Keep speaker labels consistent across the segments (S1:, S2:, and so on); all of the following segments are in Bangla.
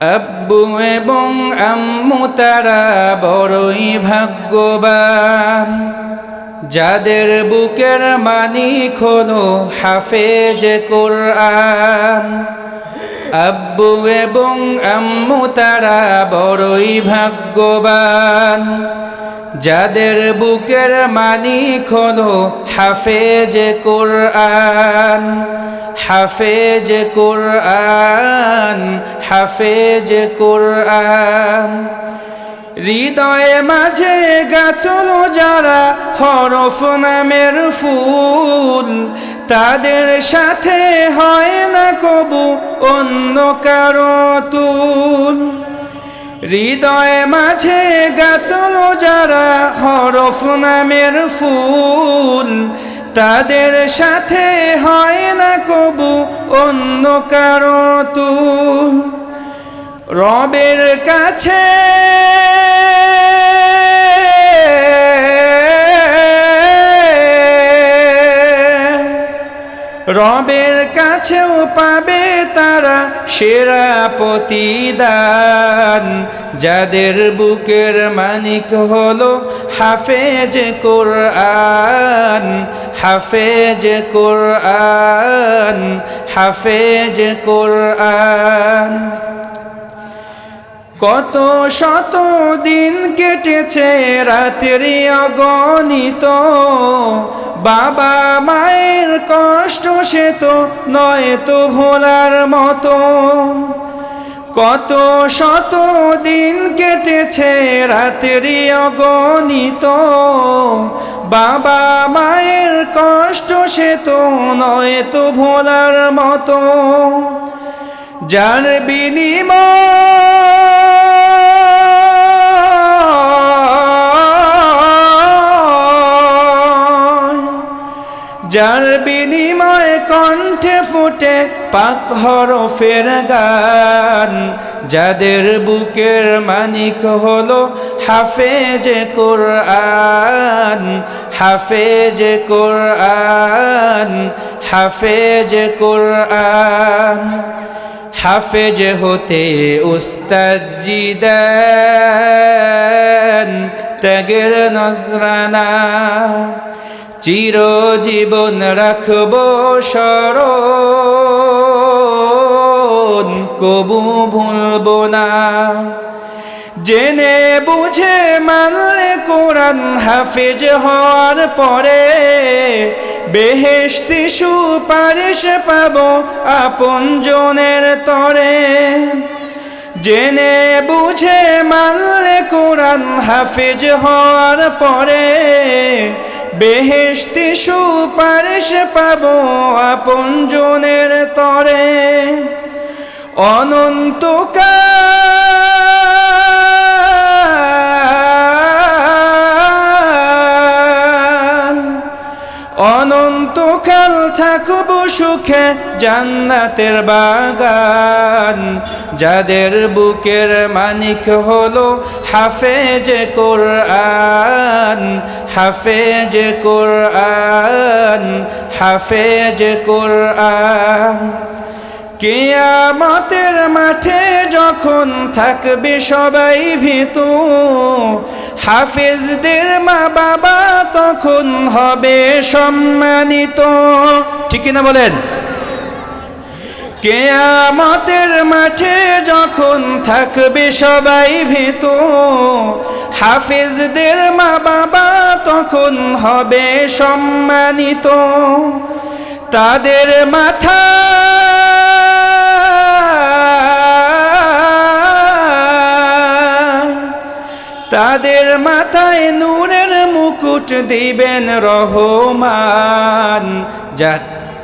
S1: আব্বু এবং আম্মু তারা বড়ই ভাগ্যবান। যাদের বুকের মানিক হলো হাফেজ কোরআন। আব্বু এবং আম্মু তারা বড়ই ভাগ্যবান। যাদের বুকের মানিক হলো হাফেজ কোরআন হাফেজ কোরআন হাফেজ কোরআন। হৃদয়ে মাঝে গাতল যারা হরফ নামের ফুল, তাদের সাথে হয় না কবু অন্য কারও তুল। হৃদয়ে মাঝে গাতল যারা হরফ নামের ফুল, তাদের সাথে হয় না কবু অন্য কারও তুল। রবের কাছে রবের কাছেও পাবে তারা সেরা প্রতিদান। যাদের বুকের মানিক হলো হাফেজ কোরআন হাফেজ কোরআন হাফেজ কোরআন। কত শত দিন কেটেছে রাত্রি অগণিত বাবা মায়ের কষ্ট সে তো নয় তো ভোলার মতো। কত শত দিন কেটেছে রাত্রি অগণিত। বাবা মায়ের কষ্ট সে তো নয় তো ভোলার মতো। যার বিনিময় যার বিনিময় কণ্ঠে ফুটে পাক হরফের গান, যাদের বুকের মানিক হলো হাফেজ কোরআন হাফেজ কোরআন হাফেজ কোরআন। হাফেজ হতে উস্তাজিদান ত্যাগের নজরানা। চিরজীবন রাখব স্মরণ কবু ভুলব না। জেনে বুঝে মানলে কোরআন হাফিজ হওয়ার পরে বেহেশতি সুপারিশ পাব আপন জনের তরে। জেনে বুঝে মানলে কোরআন হাফিজ হওয়ার পরে বেহেশতি সুপারিশ পাব আপন জনের তরে। অনন্তকাল অনন্তকাল থাকব সুখে জান্নাতের বাগান। যাদের বুকের মানিক হলো হাফেজ কোরআন হাফেজ কোরআন হাফেজ কোরআন। কেয়ামতের মাঠে যখন থাকবে সবাই ভীতু, হাফেজদের মা বাবা তখন হবে সম্মানিত। ঠিক কিনা বলেন? কেয়ামতের মাঠে যখন থাকবে সবাই ভীতু, হাফিজদের মা বাবা তখন হবে সম্মানিত। তাদের মাথা তাদের মাথায় নূরের মুকুট দিবেন রহমান যা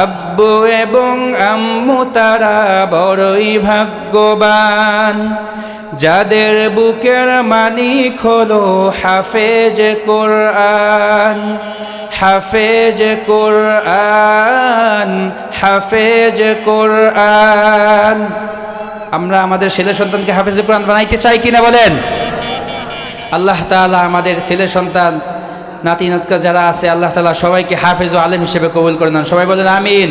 S1: আব্বু এবং আম্মু তারা বড়ই ভাগ্যবান। যাদের বুকের মানিক হলো হাফেজ কোরআন। হাফেজ কোরআন হাফেজ কোরআন। আমরা আমাদের ছেলে সন্তানকে হাফেজ কোরআন বানাইতে চাই কিনা বলেন? আল্লাহ তালা আমাদের ছেলে সন্তান নাতি নাতকা যারা আছে, আল্লাহ তালা সবাইকে হাফেজ ও আলেম হিসেবে কবুল করে নেন। সবাই বলেন, আমিন।